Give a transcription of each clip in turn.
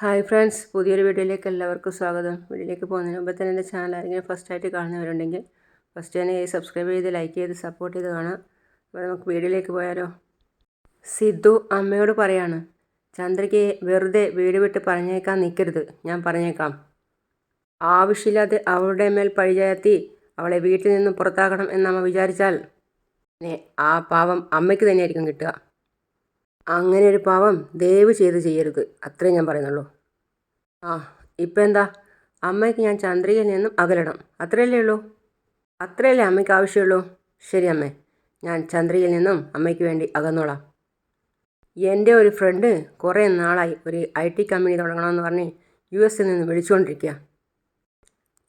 Hi friends പുതിയൊരു വീഡിയോയിലേക്ക് എല്ലാവർക്കും സ്വാഗതം. വീഡിയോയിലേക്ക് പോകുന്നതിന് മുമ്പ് തന്നെ എന്റെ ചാനൽ ആരെങ്കിലും ഫസ്റ്റ് ആയിട്ട് കാണുന്നവരുണ്ടെങ്കിൽ ഫസ്റ്റ് തന്നെ സബ്സ്ക്രൈബ് ചെയ്ത് ലൈക്ക് ചെയ്ത് സപ്പോർട്ട് ചെയ്ത് കാണാം അപ്പോൾ നമുക്ക് വീഡിയോയിലേക്ക് പോയാലോ? സിദ്ധു അമ്മയോട് പറയാണ് ചന്ദ്രയ്ക്ക് വെറുതെ വീട് വിട്ട് പറഞ്ഞേക്കാൻ നിൽക്കരുത് ഞാൻ പറഞ്ഞേക്കാം. ആവശ്യമില്ലാതെ അവളുടെ മേൽ പഴിചാർത്തി അവളെ വീട്ടിൽ നിന്ന് പുറത്താക്കണം എന്ന് അമ്മ വിചാരിച്ചാൽ ആ പാവം അമ്മയ്ക്ക് തന്നെയായിരിക്കും കിട്ടുക. അങ്ങനെ ഒരു പാവം ദയവ് ചെയ്ത് ചെയ്യരുത്. അത്രേ ഞാൻ പറയുന്നുള്ളൂ. ആ ഇപ്പം എന്താ? അമ്മയ്ക്ക് ഞാൻ ചന്ദ്രികയിൽ നിന്നും അകലണം. അത്രയല്ലേ ഉള്ളൂ? അത്രയല്ലേ അമ്മയ്ക്ക് ആവശ്യമുള്ളൂ? ശരി അമ്മേ. ഞാൻ ചന്ദ്രികയിൽ നിന്നും അമ്മയ്ക്ക് വേണ്ടി അകന്നോളാം. എന്റെ ഒരു ഫ്രണ്ട് കുറേ നാളായി ഒരു ഐ ടി കമ്പനി തുടങ്ങണമെന്ന് പറഞ്ഞ് യു എസിൽ നിന്ന് വിളിച്ചുകൊണ്ടിരിക്കുക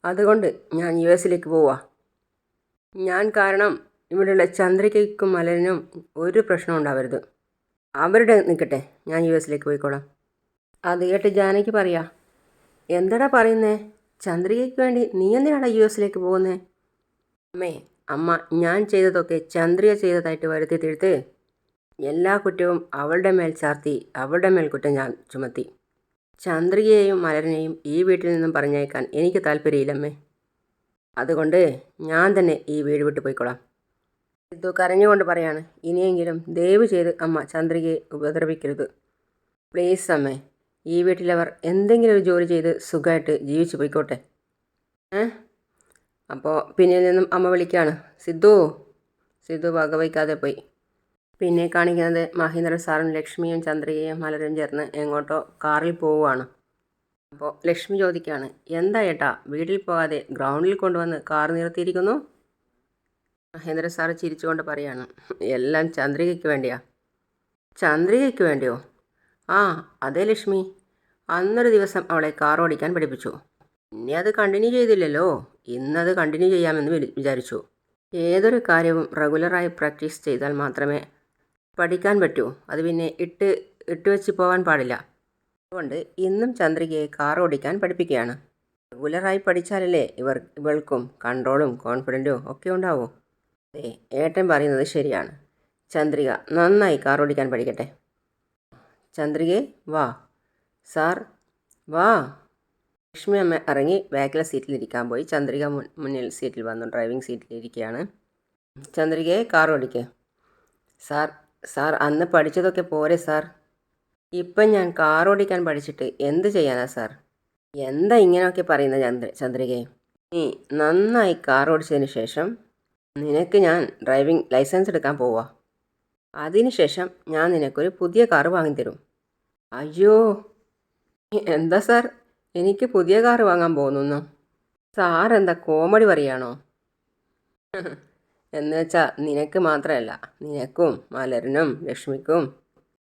അതുകൊണ്ട് ഞാൻ യു എസിലേക്ക് പോവാ. ഞാൻ കാരണം ഇവിടെയുള്ള ചന്ദ്രികയ്ക്കും മലരനും ഒരു പ്രശ്നവും ഉണ്ടാവരുത്. അവരുടെ നിൽക്കട്ടെ ഞാൻ യു എസിലേക്ക് പോയിക്കോളാം. അത് കേട്ട് ജാനകി പറയാ എന്താടാ പറയുന്നേ? ചന്ദ്രികയ്ക്ക് വേണ്ടി നീ എന്തിനാടാ യു എസിലേക്ക് പോകുന്നേ? അമ്മേ അമ്മ ഞാൻ ചെയ്തതൊക്കെ ചന്ദ്രിക ചെയ്തതായിട്ട് വരുത്തി തീർത്ത് എല്ലാ കുറ്റവും അവളുടെ മേൽ ചാർത്തി അവളുടെ മേൽ കുറ്റം ഞാൻ ചുമത്തി. ചന്ദ്രികയെയും മലരനെയും ഈ വീട്ടിൽ നിന്നും പറഞ്ഞയക്കാൻ എനിക്ക് താല്പര്യമില്ലമ്മേ. അതുകൊണ്ട് ഞാൻ തന്നെ ഈ വീട് വിട്ടു പോയിക്കോളാം. സിദ്ധു കരഞ്ഞുകൊണ്ട് പറയാണ് ഇനിയെങ്കിലും ദയവ് ചെയ്ത് അമ്മ ചന്ദ്രികയെ ഉപദ്രവിക്കരുത്. പ്ലീസ് അമ്മേ ഈ വീട്ടിലവർ എന്തെങ്കിലും ഒരു ജോലി ചെയ്ത് സുഖമായിട്ട് ജീവിച്ചു പോയിക്കോട്ടെ. ഏ? അപ്പോൾ പിന്നിൽ നിന്നും അമ്മ വിളിക്കുകയാണ് സിദ്ധു സിദ്ധു വകവയ്ക്കാതെ പോയി. പിന്നെ കാണിക്കുന്നത് മഹേന്ദ്ര സാറും ലക്ഷ്മിയും ചന്ദ്രികയും മലരും ചേർന്ന് എങ്ങോട്ടോ കാറിൽ പോവുകയാണ് അപ്പോൾ ലക്ഷ്മി ചോദിക്കുകയാണ് എന്താ ഏട്ടാ വീട്ടിൽ പോകാതെ ഗ്രൗണ്ടിൽ കൊണ്ടുവന്ന് കാർ നിർത്തിയിരിക്കുന്നു? മഹേന്ദ്ര സാറ് ചിരിച്ചുകൊണ്ട് പറയാണ് എല്ലാം ചന്ദ്രികയ്ക്ക് വേണ്ടിയാ? ചന്ദ്രികയ്ക്ക് വേണ്ടിയോ? ആ അതേ ലക്ഷ്മി. അന്നൊരു ദിവസം അവളെ കാർ ഓടിക്കാൻ പഠിപ്പിച്ചു. പിന്നെ അത് കണ്ടിന്യൂ ചെയ്തില്ലല്ലോ. ഇന്നത് കണ്ടിന്യൂ ചെയ്യാമെന്ന് വിചാ- വിചാരിച്ചു. ഏതൊരു കാര്യവും റെഗുലറായി പ്രാക്ടീസ് ചെയ്താൽ മാത്രമേ പഠിക്കാൻ പറ്റൂ. അത് പിന്നെ ഇട്ട് ഇട്ട് വെച്ച് പോകാൻ പാടില്ല. അതുകൊണ്ട് ഇന്നും ചന്ദ്രികയെ കാർ ഓടിക്കാൻ പഠിപ്പിക്കുകയാണ്. റെഗുലറായി പഠിച്ചാലല്ലേ ഇവർ ഇവൾക്കും കൺട്രോളും കോൺഫിഡന്റും ഒക്കെ ഉണ്ടാവൂ. ഏട്ടൻ പറയുന്നത് ശരിയാണ്. ചന്ദ്രിക നന്നായി കാർ ഓടിക്കാൻ പഠിക്കട്ടെ. ചന്ദ്രികയെ വാ. സാർ വാ. ലക്ഷ്മി അമ്മ ഇറങ്ങി ബാക്കിലെ സീറ്റിലിരിക്കാൻ പോയി. ചന്ദ്രിക മുന്നിൽ സീറ്റിൽ വന്നു ഡ്രൈവിംഗ് സീറ്റിലിരിക്കുകയാണ്. ചന്ദ്രികയെ കാർ ഓടിക്കുക സാർ സാർ അന്ന് പഠിച്ചതൊക്കെ പോരെ സാർ. ഇപ്പം ഞാൻ കാർ ഓടിക്കാൻ പഠിച്ചിട്ട് എന്ത് ചെയ്യാനാ സാർ? എന്താ ഇങ്ങനെയൊക്കെ പറയുന്നത് ചന്ദ്ര ചന്ദ്രികയെ നീ നന്നായി കാർ ഓടിച്ചതിന് ശേഷം നിനക്ക് ഞാൻ ഡ്രൈവിംഗ് ലൈസൻസ് എടുക്കാൻ പോവാ. അതിനുശേഷം ഞാൻ നിനക്കൊരു പുതിയ കാർ വാങ്ങി തരും അയ്യോ എന്താ സാർ? എനിക്ക് പുതിയ കാർ വാങ്ങാൻ പോകുന്നു. സാർ എന്താ കോമഡി പറയാണോ? എന്ന് വെച്ചാൽ നിനക്ക് മാത്രമല്ല നിനക്കും മലരനും ലക്ഷ്മിക്കും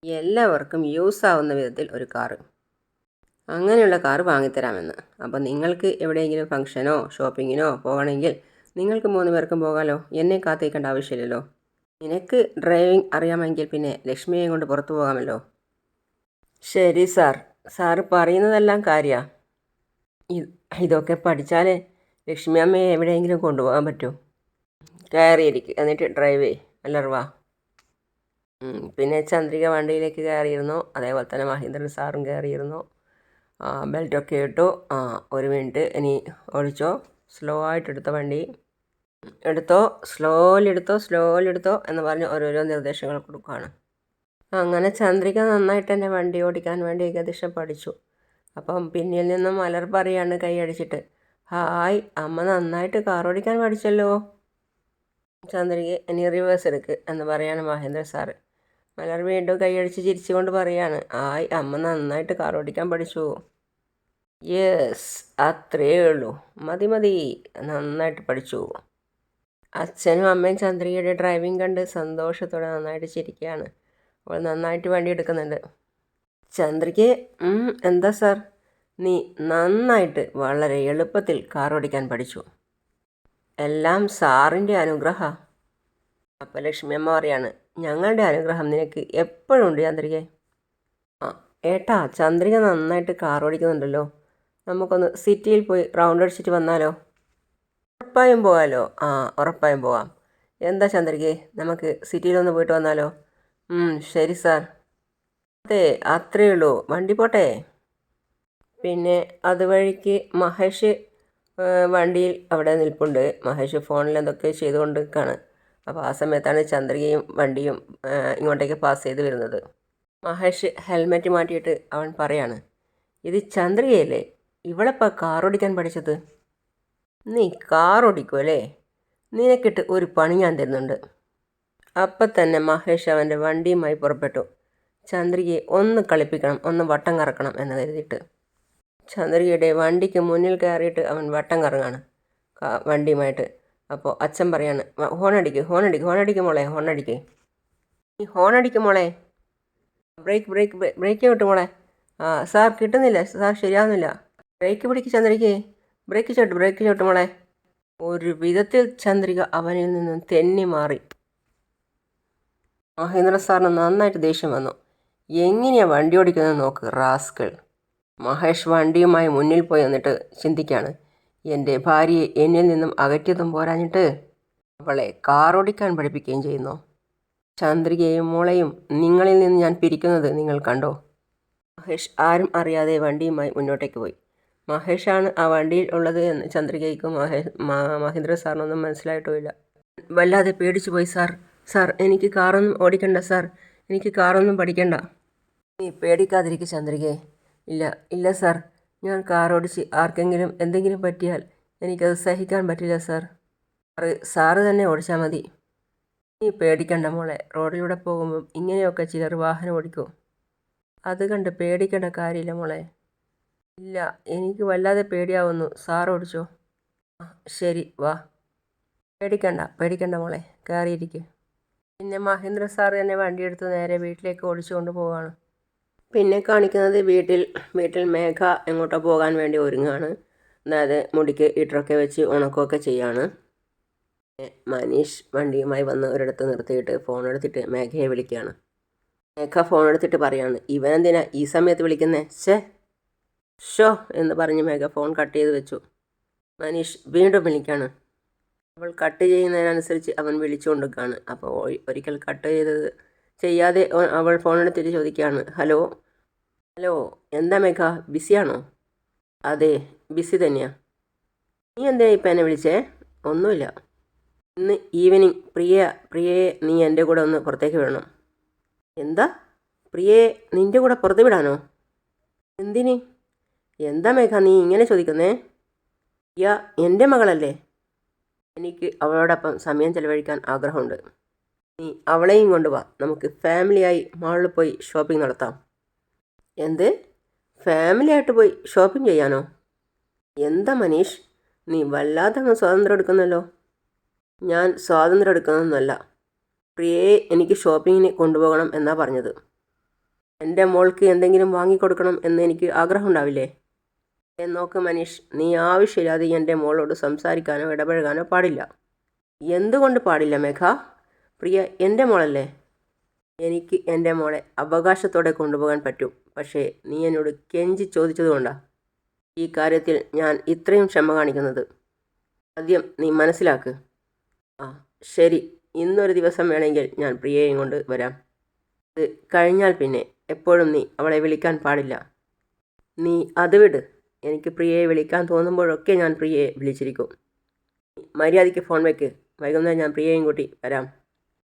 എല്ലാവർക്കും യൂസ് ആവുന്ന വിധത്തിൽ ഒരു കാറ്. അങ്ങനെയുള്ള കാറ് വാങ്ങിത്തരാമെന്ന്. അപ്പം നിങ്ങൾക്ക് എവിടെയെങ്കിലും ഫംഗ്ഷനോ ഷോപ്പിങ്ങിനോ പോകണമെങ്കിൽ നിങ്ങൾക്ക് മൂന്ന് പേർക്കും പോകാമല്ലോ എന്നെ കാത്തിരിക്കേണ്ട ആവശ്യമില്ലല്ലോ. നിനക്ക് ഡ്രൈവിംഗ് അറിയാമെങ്കിൽ പിന്നെ ലക്ഷ്മിയെ കൊണ്ട് പുറത്തു പോകാമല്ലോ. ശരി സാർ സാറ് പറയുന്നതെല്ലാം കാര്യമാണ് ഇതൊക്കെ പഠിച്ചാലേ ലക്ഷ്മി അമ്മയെ എവിടെയെങ്കിലും കൊണ്ടുപോകാൻ പറ്റൂ. കയറിയിരിക്കും. എന്നിട്ട് ഡ്രൈവ് ചെയ് അല്ലർവാ പിന്നെ ചന്ദ്രിക വണ്ടിയിലേക്ക് കയറിയിരുന്നു. അതേപോലെ തന്നെ മഹേന്ദ്രൻ സാറും കയറിയിരുന്നു. ബെൽറ്റൊക്കെ ഇട്ടു. ഒരു മിനിറ്റ് ഇനി ഓടിച്ചോ. സ്ലോ ആയിട്ട് എടുത്ത വണ്ടി. എടുത്തോ സ്ലോലി എടുത്തോ എന്ന് പറഞ്ഞ് ഓരോരോ നിർദ്ദേശങ്ങൾ കൊടുക്കുകയാണ് അങ്ങനെ ചന്ദ്രിക നന്നായിട്ട് എന്റെ വണ്ടി ഓടിക്കാൻ വേണ്ടി ഏകദേശം പഠിച്ചു. അപ്പം പിന്നിൽ നിന്നും മലർ പറയാണ് കൈയടിച്ചിട്ട് ഹായ് അമ്മ നന്നായിട്ട് കാർ ഓടിക്കാൻ പഠിച്ചല്ലോ? ചന്ദ്രിക ഇനി റിവേഴ്സ് എടുക്ക് എന്ന് പറയാണ് മഹേന്ദ്ര സാറ്. മലർ വീണ്ടും കൈയടിച്ച് ചിരിച്ചുകൊണ്ട് പറയാണ് ഹായ് അമ്മ നന്നായിട്ട് കാർ ഓടിക്കാൻ പഠിച്ചു. യെസ് അത്രയേ ഉള്ളൂ. മതി മതി. നന്നായിട്ട് പഠിച്ചു. അച്ഛനും അമ്മയും ചന്ദ്രികയുടെ ഡ്രൈവിംഗ് കണ്ട് സന്തോഷത്തോടെ നന്നായിട്ട് ചിരിക്കുകയാണ്. അവൾ നന്നായിട്ട് വണ്ടി എടുക്കുന്നുണ്ട്. ചന്ദ്രികയെ എന്താ സാർ നീ നന്നായിട്ട് വളരെ എളുപ്പത്തിൽ കാർ ഓടിക്കാൻ പഠിച്ചു. എല്ലാം സാറിന്റെ അനുഗ്രഹ. അപ്പം ലക്ഷ്മി അമ്മ പറയാണ് ഞങ്ങളുടെ അനുഗ്രഹം നിനക്ക് എപ്പോഴും ഉണ്ട് ചന്ദ്രികയെ ആ ഏട്ടാ ചന്ദ്രിക നന്നായിട്ട് കാർ ഓടിക്കുന്നുണ്ടല്ലോ. നമുക്കൊന്ന് സിറ്റിയിൽ പോയി റൗണ്ട് അടിച്ചിട്ട് വന്നാലോ? ഉറപ്പായും പോകാമല്ലോ ആ ഉറപ്പായും പോവാം. എന്താ ചന്ദ്രികെ? നമുക്ക് സിറ്റിയിലൊന്ന് പോയിട്ട് വന്നാലോ? ശരി സാർ. അതെ അത്രയേ ഉള്ളൂ. വണ്ടി പോട്ടെ? പിന്നെ അതുവഴിക്ക് മഹേഷ് വണ്ടിയിൽ അവിടെ നിൽപ്പുണ്ട്. മഹേഷ് ഫോണിൽ എന്തൊക്കെ ചെയ്തുകൊണ്ട് നിൽക്കുകയാണ് അപ്പോൾ ആ സമയത്താണ് ചന്ദ്രികയും വണ്ടിയും ഇങ്ങോട്ടേക്ക് പാസ് ചെയ്ത് വരുന്നത്. മഹേഷ് ഹെൽമെറ്റ് മാറ്റിയിട്ട് അവൻ പറയാണ് ഇത് ചന്ദ്രികയല്ലേ? ഇവളെപ്പോൾ കാർ ഓടിക്കാൻ പഠിച്ചത്? നീ കാർ ഓടിക്കും അല്ലേ നിനക്കിട്ട് ഒരു പണി ഞാൻ തരുന്നുണ്ട്. അപ്പം തന്നെ മഹേഷ് അവന്റെ വണ്ടിയുമായി പുറപ്പെട്ടു. ചന്ദ്രികയെ ഒന്ന് കളിപ്പിക്കണം ഒന്ന് വട്ടം കറക്കണം എന്ന് കരുതിയിട്ട്. ചന്ദ്രികയുടെ വണ്ടിക്ക് മുന്നിൽ കയറിയിട്ട് അവൻ വട്ടം കറങ്ങാണ്. വണ്ടിയുമായിട്ട്. അപ്പോൾ അച്ഛൻ പറയാണ് "വ- ഹോണടിക്ക് ഹോണടിക്ക് ഹോണടിക്ക് മോളെ ഹോണടിക്ക്. നീ ഹോണടിക്ക് മോളെ. ബ്രേക്ക് ബ്രേക്ക് ബ്രേ- ബ്രേക്ക് വിട്ടു മോളെ. ആ സാർ കിട്ടുന്നില്ല സാർ ശരിയാവുന്നില്ല. ബ്രേക്ക് പിടിക്ക് ചന്ദ്രികയെ. ബ്രേക്ക് ചോട്ട് ബ്രേക്ക് ചോട്ട് മോളെ. ഒരു വിധത്തിൽ ചന്ദ്രിക അവനിൽ നിന്നും തെന്നി മാറി. മഹേന്ദ്ര സാറിന് നന്നായിട്ട് ദേഷ്യം വന്നു. എങ്ങനെയാണ് വണ്ടി ഓടിക്കുന്നത് നോക്ക് റാസ്കൾ മഹേഷ് വണ്ടിയുമായി മുന്നിൽ പോയി എന്നിട്ട് ചിന്തിക്കുകയാണ് എന്റെ ഭാര്യയെ എന്നിൽ നിന്നും അകറ്റിയതും പോരാഞ്ഞിട്ട് അവളെ കാർ ഓടിക്കാൻ പഠിപ്പിക്കുകയും ചെയ്യുന്നു. ചന്ദ്രികയും മോളെയും നിങ്ങളിൽ നിന്ന് ഞാൻ പിരിക്കുന്നത് നിങ്ങൾ കണ്ടോ? മഹേഷ് ആരും അറിയാതെ വണ്ടിയുമായി മുന്നോട്ടേക്ക് പോയി. മഹേഷാണ് ആ വണ്ടിയിൽ ഉള്ളത് എന്ന് ചന്ദ്രികയ്ക്ക് മഹേഷ് മഹേന്ദ്ര സാറിനൊന്നും മനസ്സിലായിട്ടുമില്ല. വല്ലാതെ പേടിച്ചു പോയി സാർ സാർ എനിക്ക് കാറൊന്നും ഓടിക്കണ്ട സാർ എനിക്ക് കാറൊന്നും പഠിക്കണ്ട. നീ പേടിക്കാതിരിക്കും ചന്ദ്രികയെ ഇല്ല ഇല്ല സാർ. ഞാൻ കാർ ഓടിച്ച് ആർക്കെങ്കിലും എന്തെങ്കിലും പറ്റിയാൽ എനിക്കത് സഹിക്കാൻ പറ്റില്ല സാർ. സാറ് സാറ് തന്നെ ഓടിച്ചാൽ മതി. നീ പേടിക്കണ്ട മോളെ. റോഡിലൂടെ പോകുമ്പോൾ ഇങ്ങനെയൊക്കെ ചിലർ വാഹനം ഓടിക്കും. അത് കണ്ട് പേടിക്കേണ്ട കാര്യമില്ല മോളെ. ഇല്ല എനിക്ക് വല്ലാതെ പേടിയാവുന്നു. സാർ ഓടിച്ചോ? ആ ശരി വാ. പേടിക്കണ്ട പേടിക്കണ്ട മോളെ കയറിയിരിക്കുക പിന്നെ മഹേന്ദ്ര സാർ തന്നെ വണ്ടിയെടുത്ത് നേരെ വീട്ടിലേക്ക് ഓടിച്ചു കൊണ്ട് പോവാണ്. പിന്നെ കാണിക്കുന്നത് വീട്ടിൽ വീട്ടിൽ മേഘ എങ്ങോട്ടോ പോകാൻ വേണ്ടി ഒരുങ്ങാണ്. അതായത് മുടിക്ക് ഇട്ടറൊക്കെ വെച്ച് ഉണക്കമൊക്കെ ചെയ്യാണ്. മനീഷ് വണ്ടിയുമായി വന്ന് ഒരിടത്ത് നിർത്തിയിട്ട് ഫോൺ എടുത്തിട്ട് മേഘയെ വിളിക്കുകയാണ്. മേഘ ഫോൺ എടുത്തിട്ട് പറയാണ് ഇവനെന്തിനാ ഈ സമയത്ത് വിളിക്കുന്നേ? ഷേ ഷോ എന്ന് പറഞ്ഞ് മേഘ ഫോൺ കട്ട് ചെയ്ത് വെച്ചു. മനീഷ് വീണ്ടും വിളിക്കാണ്. അവൾ കട്ട് ചെയ്യുന്നതിനനുസരിച്ച് അവൻ വിളിച്ചുകൊണ്ടിരിക്കുകയാണ് അപ്പോൾ ഒരിക്കൽ കട്ട് ചെയ്തത് ചെയ്യാതെ അവൾ ഫോണെടുത്തിട്ട് ചോദിക്കുകയാണ്. ഹലോ? ഹലോ എന്താ മേഘ ബിസിയാണോ? അതെ ബിസി തന്നെയാ. നീ എന്തിനാ ഇപ്പം എന്നെ വിളിച്ചേ? ഒന്നുമില്ല. ഇന്ന് ഈവനിങ് പ്രിയ പ്രിയയെ നീ എന്റെ കൂടെ ഒന്ന് പുറത്തേക്ക് വിടണം. എന്താ? പ്രിയയെ നിന്റെ കൂടെ പുറത്ത് വിടാനോ? എന്തിന്? എന്താ മേഘ നീ ഇങ്ങനെ ചോദിക്കുന്നേ? യാ എന്റെ മകളല്ലേ? എനിക്ക് അവളോടൊപ്പം സമയം ചെലവഴിക്കാൻ ആഗ്രഹമുണ്ട്. നീ അവളെയും കൊണ്ടുവാ നമുക്ക് ഫാമിലിയായി മാളിൽ പോയി ഷോപ്പിംഗ് നടത്താം. എന്ത്? ഫാമിലിയായിട്ട് പോയി ഷോപ്പിംഗ് ചെയ്യാനോ? എന്താ മനീഷ്? നീ വല്ലാതെ അങ്ങ് സ്വാതന്ത്ര്യം എടുക്കുന്നല്ലോ. ഞാൻ സ്വാതന്ത്ര്യം എടുക്കുന്നതൊന്നുമല്ല. പ്രിയയെ എനിക്ക് ഷോപ്പിങ്ങിന് കൊണ്ടുപോകണം എന്നാ പറഞ്ഞത്. എന്റെ മോൾക്ക് എന്തെങ്കിലും വാങ്ങിക്കൊടുക്കണം എന്ന് എനിക്ക് ആഗ്രഹമുണ്ടാവില്ലേ? നോക്ക് മനീഷ് നീ ആവശ്യമില്ലാതെ എന്റെ മോളോട് സംസാരിക്കാനോ ഇടപഴകാനോ പാടില്ല. എന്തുകൊണ്ട് പാടില്ല മേഘ? പ്രിയ എന്റെ മോളല്ലേ? എനിക്ക് എന്റെ മോളെ അവകാശത്തോടെ കൊണ്ടുപോകാൻ പറ്റും. പക്ഷേ നീ എന്നോട് കെഞ്ചി ചോദിച്ചതുകൊണ്ടാണ് ഈ കാര്യത്തിൽ ഞാൻ ഇത്രയും ക്ഷമ കാണിക്കുന്നത്. ആദ്യം നീ മനസ്സിലാക്ക്. ആ ശരി. ഇന്നൊരു ദിവസം വേണമെങ്കിൽ ഞാൻ പ്രിയയും കൊണ്ട് വരാം. ഇത് കഴിഞ്ഞാൽ പിന്നെ എപ്പോഴും നീ അവളെ വിളിക്കാൻ പാടില്ല. നീ അത് വിട്. എനിക്ക് പ്രിയയെ വിളിക്കാൻ തോന്നുമ്പോഴൊക്കെ ഞാൻ പ്രിയയെ വിളിച്ചിരിക്കും. മര്യാദയ്ക്ക് ഫോൺ വെക്ക്. വൈകുന്നേരം ഞാൻ പ്രിയയും കൂട്ടി വരാം.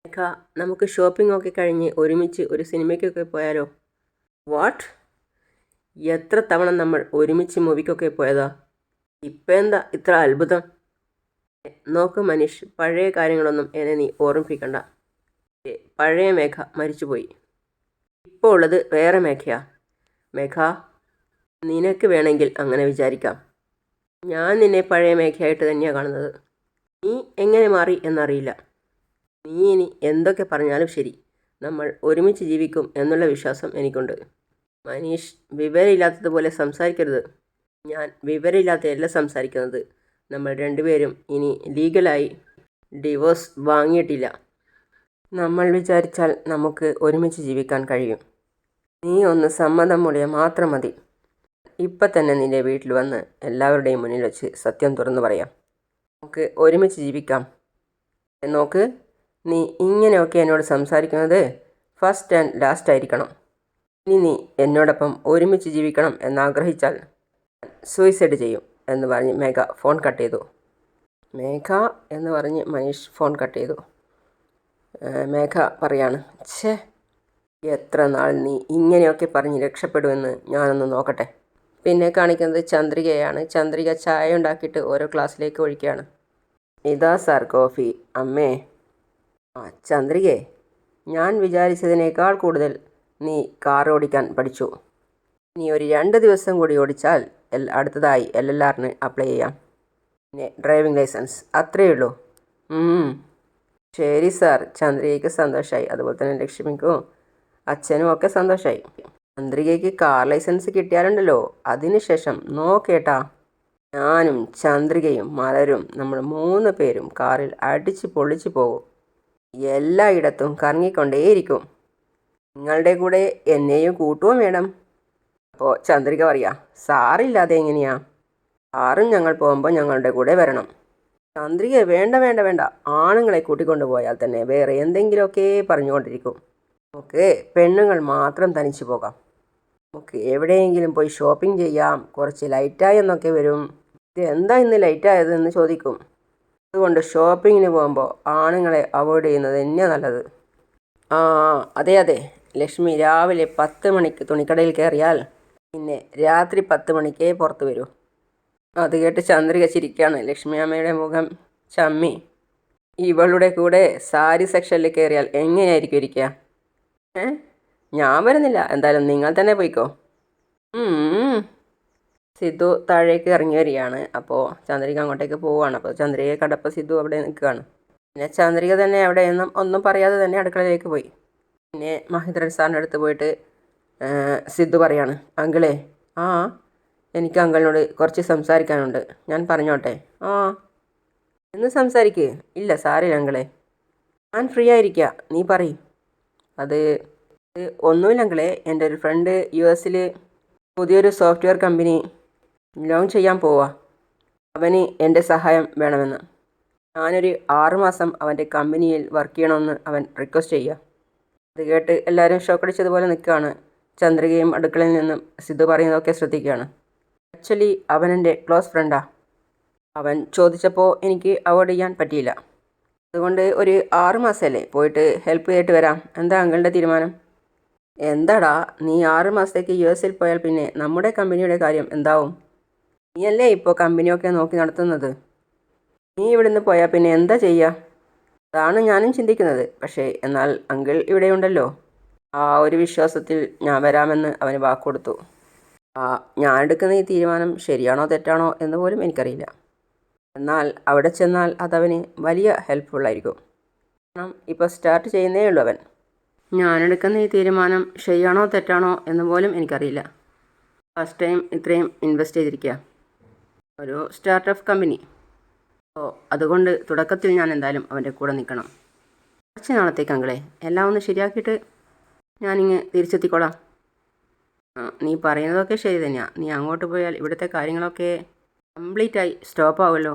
മേഘ നമുക്ക് ഷോപ്പിംഗ് ഒക്കെ കഴിഞ്ഞ് ഒരുമിച്ച് ഒരു സിനിമയ്ക്കൊക്കെ പോയാലോ? വാട്ട് എത്ര തവണ നമ്മൾ ഒരുമിച്ച് മൂവിക്കൊക്കെ പോയതാ? ഇപ്പം എന്താ ഇത്ര അത്ഭുതം? നോക്ക് മനീഷ് പഴയ കാര്യങ്ങളൊന്നും എന്നെ നീ ഓർമ്മിപ്പിക്കണ്ട. പഴയ മേഘ മരിച്ചുപോയി. ഇപ്പോൾ ഉള്ളത് വേറെ മേഘയാ. മേഘ നിനക്ക് വേണമെങ്കിൽ അങ്ങനെ വിചാരിക്കാം. ഞാൻ നിന്നെ പഴയ മേഘയായിട്ട് തന്നെയാണ് കാണുന്നത്. നീ എങ്ങനെ മാറി എന്നറിയില്ല. നീ ഇനി എന്തൊക്കെ പറഞ്ഞാലും ശരി. നമ്മൾ ഒരുമിച്ച് ജീവിക്കും എന്നുള്ള വിശ്വാസം എനിക്കുണ്ട്. മനീഷ് വിവരമില്ലാത്തതുപോലെ സംസാരിക്കരുത്. ഞാൻ വിവരമില്ലാത്തതല്ല സംസാരിക്കുന്നത്. നമ്മൾ രണ്ടുപേരും ഇനി ലീഗലായി ഡിവോഴ്സ് വാങ്ങിയിട്ടില്ല. നമ്മൾ വിചാരിച്ചാൽ നമുക്ക് ഒരുമിച്ച് ജീവിക്കാൻ കഴിയും. നീ ഒന്ന് സമ്മതം മൂളിയ മാത്രം മതി. ഇപ്പം തന്നെ നിന്റെ വീട്ടിൽ വന്ന് എല്ലാവരുടെയും മുന്നിൽ വെച്ച് സത്യം തുറന്നു പറയാം. നമുക്ക് ഒരുമിച്ച് ജീവിക്കാം. നോക്ക് നീ ഇങ്ങനെയൊക്കെ എന്നോട് സംസാരിക്കുന്നത് ഫസ്റ്റ് ആൻഡ് ലാസ്റ്റ് ആയിരിക്കണം. ഇനി നീ എന്നോടൊപ്പം ഒരുമിച്ച് ജീവിക്കണം എന്നാഗ്രഹിച്ചാൽ സൂയിസൈഡ് ചെയ്യും എന്ന് പറഞ്ഞ് മേഘ ഫോൺ കട്ട് ചെയ്തു. മേഘ എന്ന് പറഞ്ഞ് മനീഷ് ഫോൺ കട്ട് ചെയ്തു. മേഘ പറയാണ് ഛേ എത്ര നാൾ നീ ഇങ്ങനെയൊക്കെ പറഞ്ഞ് രക്ഷപ്പെടുമെന്ന് ഞാനൊന്ന് നോക്കട്ടെ. പിന്നെ കാണിക്കുന്നത് ചന്ദ്രികയാണ്. ചന്ദ്രിക ചായ ഉണ്ടാക്കിയിട്ട് ഓരോ ക്ലാസ്സിലേക്ക് ഒഴിക്കുകയാണ്. ഇതാ സാർ കോഫി. അമ്മേ. ആ ചന്ദ്രികേ ഞാൻ വിചാരിച്ചതിനേക്കാൾ കൂടുതൽ നീ കാർ ഓടിക്കാൻ പഠിച്ചു. നീ ഒരു രണ്ട് ദിവസം കൂടി ഓടിച്ചാൽ എൽ അടുത്തതായി എൽ എൽ ആറിന് അപ്ലൈ ചെയ്യാം. പിന്നെ ഡ്രൈവിംഗ് ലൈസൻസ്. അത്രയേ ഉള്ളൂ. ശരി സാർ. ചന്ദ്രികയ്ക്ക് സന്തോഷമായി അതുപോലെ തന്നെ ലക്ഷ്മിക്കും അച്ഛനും ഒക്കെ സന്തോഷമായി ചന്ദ്രികയ്ക്ക് കാർ ലൈസൻസ് കിട്ടിയാലുണ്ടല്ലോ. അതിനുശേഷം നോക്കേട്ടാ. ഞാനും ചന്ദ്രികയും മലരും നമ്മൾ മൂന്ന് പേരും കാറിൽ അടിച്ച് പൊളിച്ച് പോകും. എല്ലായിടത്തും കറങ്ങിക്കൊണ്ടേയിരിക്കും. നിങ്ങളുടെ കൂടെ എന്നെയും കൂട്ടുകയും വേണം. അപ്പോൾ ചന്ദ്രിക പറയാ സാറില്ലാതെ എങ്ങനെയാ? സാറും ഞങ്ങൾ പോകുമ്പോൾ ഞങ്ങളുടെ കൂടെ വരണം. ചന്ദ്രിക വേണ്ട വേണ്ട വേണ്ട. ആണുങ്ങളെ കൂട്ടിക്കൊണ്ടു പോയാൽ തന്നെ വേറെ എന്തെങ്കിലുമൊക്കെ പറഞ്ഞുകൊണ്ടിരിക്കും. നമുക്ക് പെണ്ണുങ്ങൾ മാത്രം തനിച്ചു പോകാം. നമുക്ക് എവിടെയെങ്കിലും പോയി ഷോപ്പിംഗ് ചെയ്യാം. കുറച്ച് ലൈറ്റായി എന്നൊക്കെ വരും. ഇത് എന്താ ഇന്ന് ലൈറ്റായതെന്ന് ചോദിക്കും. അതുകൊണ്ട് ഷോപ്പിങ്ങിന് പോകുമ്പോൾ ആണുങ്ങളെ അവോയ്ഡ് ചെയ്യുന്നത് തന്നെയാണ് നല്ലത്. ആ അതെ അതെ. ലക്ഷ്മി രാവിലെ പത്ത് മണിക്ക് തുണിക്കടയിൽ കയറിയാൽ പിന്നെ രാത്രി പത്ത് മണിക്കേ പുറത്ത് വരൂ. അത് കേട്ട് ചന്ദ്രിക ചിരിക്കുകയാണ് ലക്ഷ്മി അമ്മയുടെ മുഖം. ചമ്മി ഇവളുടെ കൂടെ സാരി സെക്ഷനിൽ കയറിയാൽ എങ്ങനെയായിരിക്കും ഇരിക്കുക? ഞാൻ വരുന്നില്ല. എന്തായാലും നിങ്ങൾ തന്നെ പോയിക്കോ. സിദ്ധു താഴേക്ക് ഇറങ്ങി വരികയാണ്. അപ്പോൾ ചന്ദ്രിക അങ്ങോട്ടേക്ക് പോവുകയാണ്. അപ്പോൾ ചന്ദ്രികയെ കണ്ടപ്പോൾ സിദ്ധു അവിടെ നിൽക്കുകയാണ്. പിന്നെ ചന്ദ്രിക തന്നെ അവിടെ നിന്നും ഒന്നും പറയാതെ തന്നെ അടുക്കളയിലേക്ക് പോയി. പിന്നെ മഹേന്ദ്രൻ സാറിന്റെ അടുത്ത് പോയിട്ട് സിദ്ധു പറയാണ് അങ്കിളേ ആ എനിക്ക് അങ്കിളിനോട് കുറച്ച് സംസാരിക്കാനുണ്ട്. ഞാൻ പറഞ്ഞോട്ടെ. ആ. എന്ന് സംസാരിക്കേ. ഇല്ല സാറില്ല അങ്കിളേ. ഞാൻ ഫ്രീ ആയിരിക്കുക നീ പറയ്. അത് ഒന്നുമില്ലെങ്കിൽ എന്റെ ഒരു ഫ്രണ്ട് യു എസിൽ പുതിയൊരു സോഫ്റ്റ്വെയർ കമ്പനി ലോഞ്ച് ചെയ്യാൻ പോവാ. അവന് എന്റെ സഹായം വേണമെന്ന്. ഞാനൊരു ആറുമാസം അവന്റെ കമ്പനിയിൽ വർക്ക് ചെയ്യണമെന്ന് അവൻ റിക്വസ്റ്റ് ചെയ്യുക അത് കേട്ട് എല്ലാവരും ഷോക്ക് അടിച്ചതുപോലെ നിൽക്കുകയാണ്. ചന്ദ്രികയും അടുക്കളയിൽ നിന്നും സിദ്ധു പറയുന്നതൊക്കെ ശ്രദ്ധിക്കുകയാണ്. ആക്ച്വലി അവൻ എന്റെ ക്ലോസ് ഫ്രണ്ടാണ് അവൻ ചോദിച്ചപ്പോൾ എനിക്ക് അവോയ്ഡ് ചെയ്യാൻ പറ്റിയില്ല. അതുകൊണ്ട് ഒരു ആറ് മാസമല്ലേ പോയിട്ട് ഹെൽപ്പ് ചെയ്തിട്ട് വരാം. എന്താ അങ്കിളുടെ തീരുമാനം? എന്താടാ നീ ആറ് മാസത്തേക്ക് യു എസിൽ പോയാൽ പിന്നെ നമ്മുടെ കമ്പനിയുടെ കാര്യം എന്താവും? നീയല്ലേ ഇപ്പോൾ കമ്പനിയൊക്കെ നോക്കി നടത്തുന്നത്? നീ ഇവിടുന്ന് പോയാൽ പിന്നെ എന്താ ചെയ്യുക അതാണ് ഞാനും ചിന്തിക്കുന്നത്. പക്ഷേ എന്നാൽ അങ്കിൾ ഇവിടെയുണ്ടല്ലോ ആ ഒരു വിശ്വാസത്തിൽ ഞാൻ വരാമെന്ന് അവന് വാക്ക് കൊടുത്തു ആ ഞാൻ എടുക്കുന്ന ഈ തീരുമാനം ശരിയാണോ തെറ്റാണോ എന്ന് പോലും എനിക്കറിയില്ല. എന്നാൽ അവിടെ ചെന്നാൽ അതവന് വലിയ ഹെൽപ്ഫുള്ളായിരിക്കും കാരണം ഇപ്പോൾ സ്റ്റാർട്ട് ചെയ്യുന്നേ ഉള്ളൂ അവൻ. ഞാനെടുക്കുന്ന ഈ തീരുമാനം ശരിയാണോ തെറ്റാണോ എന്ന് പോലും എനിക്കറിയില്ല. ഫസ്റ്റ് ടൈം ഇത്രയും ഇൻവെസ്റ്റ് ചെയ്തിരിക്കുക ഒരു സ്റ്റാർട്ടപ്പ് കമ്പനി അപ്പോൾ അതുകൊണ്ട് തുടക്കത്തിൽ ഞാൻ എന്തായാലും അവന്റെ കൂടെ നിൽക്കണം. കുറച്ച് നാളത്തേക്ക് അങ്കളെ എല്ലാം ഒന്ന് ശരിയാക്കിയിട്ട് ഞാനിങ്ങ് തിരിച്ചെത്തിക്കോളാം. നീ പറയുന്നതൊക്കെ ശരി തന്നെയാണ് നീ അങ്ങോട്ട് പോയാൽ ഇവിടുത്തെ കാര്യങ്ങളൊക്കെ കംപ്ലീറ്റ് ആയി സ്റ്റോപ്പ് ആവുമല്ലോ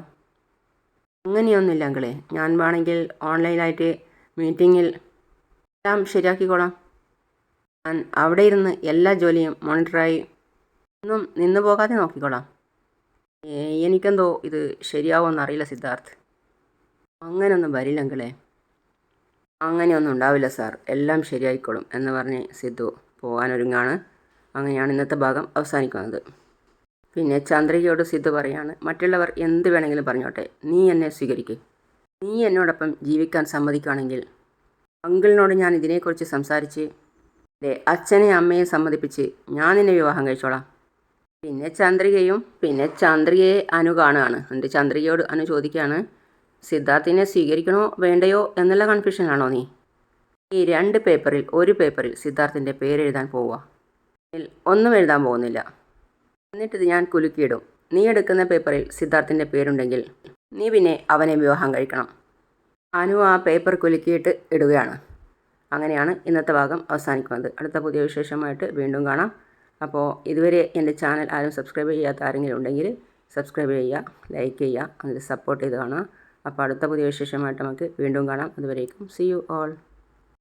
അങ്ങനെയൊന്നുമില്ല അങ്കിളെ. ഞാൻ വേണമെങ്കിൽ ഓൺലൈനായിട്ട് മീറ്റിങ്ങിൽ എല്ലാം ശരിയാക്കിക്കോളാം. ഞാൻ അവിടെ ഇരുന്ന് എല്ലാ ജോലിയും മോണിറ്ററായി ഒന്നും നിന്നു പോകാതെ നോക്കിക്കോളാം. എനിക്കെന്തോ ഇത് ശരിയാവുമെന്ന് അറിയില്ല സിദ്ധാർത്ഥ്. അങ്ങനെയൊന്നും വരില്ല അങ്കളെ. അങ്ങനെയൊന്നും ഉണ്ടാവില്ല സാർ. എല്ലാം ശരിയായിക്കോളും എന്ന് പറഞ്ഞ് സിദ്ധു പോകാനൊരുങ്ങാണ്. അങ്ങനെയാണ് ഇന്നത്തെ ഭാഗം അവസാനിക്കുന്നത്. പിന്നെ ചന്ദ്രികയോട് സിദ്ധു പറയാണ് മറ്റുള്ളവർ എന്ത് വേണമെങ്കിലും പറഞ്ഞോട്ടെ നീ എന്നെ സ്വീകരിക്ക്. നീ എന്നോടൊപ്പം ജീവിക്കാൻ സമ്മതിക്കുകയാണെങ്കിൽ അങ്കിളിനോട് ഞാൻ ഇതിനെക്കുറിച്ച് സംസാരിച്ച് എന്റെ അച്ഛനെയും അമ്മയെ സമ്മതിപ്പിച്ച് ഞാൻ നിന്നെ വിവാഹം കഴിച്ചോളാം. പിന്നെ ചന്ദ്രികയും പിന്നെ ചന്ദ്രികയെ അനു കാണുകയാണ്. എന്നിട്ട് ചന്ദ്രികയോട് അനു ചോദിക്കുകയാണ് സിദ്ധാർത്ഥിനെ സ്വീകരിക്കണോ വേണ്ടയോ എന്നുള്ള കൺഫ്യൂഷനാണോ നീ? ഈ രണ്ട് പേപ്പറിൽ ഒരു പേപ്പറിൽ സിദ്ധാർത്ഥിന്റെ പേരെഴുതാൻ പോവുക. ഒന്നും എഴുതാൻ പോകുന്നില്ല. എന്നിട്ടിത് ഞാൻ കുലുക്കിയിടും. നീ എടുക്കുന്ന പേപ്പറിൽ സിദ്ധാർത്ഥിന്റെ പേരുണ്ടെങ്കിൽ നീ പിന്നെ അവനെ വിവാഹം കഴിക്കണം. അനു ആ പേപ്പർ കുലുക്കിയിട്ട് ഇടുകയാണ്. അങ്ങനെയാണ് ഇന്നത്തെ ഭാഗം അവസാനിക്കുന്നത്. അടുത്ത പുതിയ വിശേഷമായിട്ട് വീണ്ടും കാണാം. അപ്പോൾ ഇതുവരെ എന്റെ ചാനൽ ആരും സബ്സ്ക്രൈബ് ചെയ്യാത്ത ആരെങ്കിലും ഉണ്ടെങ്കിൽ സബ്സ്ക്രൈബ് ചെയ്യുക ലൈക്ക് ചെയ്യുക അതിൽ സപ്പോർട്ട് ചെയ്ത് കാണുക. അപ്പോൾ അടുത്ത പുതിയ വിശേഷമായിട്ട് നമുക്ക് വീണ്ടും കാണാം. അതുവരേക്കും സി യു ഓൾ.